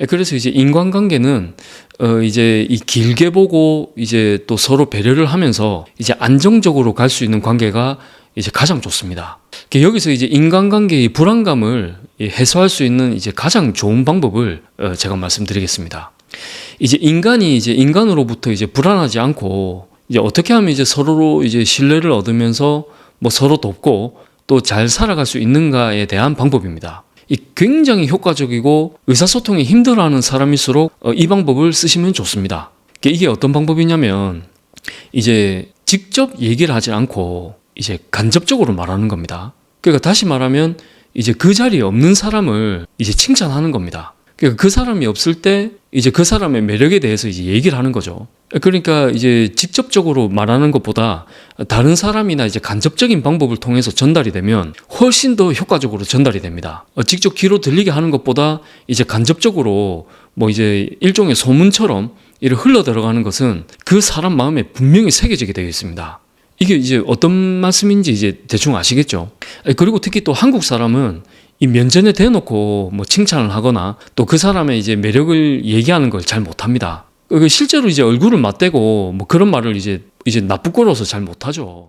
예, 그래서 이제 인간관계는 어 이제 이 길게 보고 이제 또 서로 배려를 하면서 이제 안정적으로 갈 수 있는 관계가 이제 가장 좋습니다. 그 여기서 이제 인간관계의 불안감을 이 해소할 수 있는 이제 가장 좋은 방법을 어 제가 말씀드리겠습니다. 이제 인간이 이제 인간으로부터 이제 불안하지 않고 이제 어떻게 하면 이제 서로로 이제 신뢰를 얻으면서 뭐 서로 돕고 또 잘 살아갈 수 있는가에 대한 방법입니다. 이 굉장히 효과적이고 의사소통이 힘들어하는 사람일수록 어, 이 방법을 쓰시면 좋습니다. 이게- 어떤 방법이냐면 이제 직접 얘기를 하지 않고 이제 간접적으로 말하는 겁니다. 그러니까 다시 말하면 이제 그 자리에 없는 사람을 이제 칭찬하는 겁니다. 그러니까 그 사람이 없을 때 이제 그 사람의 매력에 대해서 이제 얘기를 하는 거죠. 그러니까 이제 직접적으로 말하는 것보다 다른 사람이나 이제 간접적인 방법을 통해서 전달이 되면 훨씬 더 효과적으로 전달이 됩니다. 어, 직접 귀로 들리게 하는 것보다 이제 간접적으로 뭐 이제 일종의 소문처럼 이를 흘러 들어가는 것은 그 사람 마음에 분명히 새겨지게 되어 있습니다. 이게 이제 어떤 말씀인지 이제 대충 아시겠죠? 그리고 특히 또 한국 사람은 이 면전에 대놓고 뭐 칭찬을 하거나 또 그 사람의 이제 매력을 얘기하는 걸 잘 못합니다. 그 실제로 이제 얼굴을 맞대고 뭐 그런 말을 이제 이제 나쁘고로서 잘 못하죠.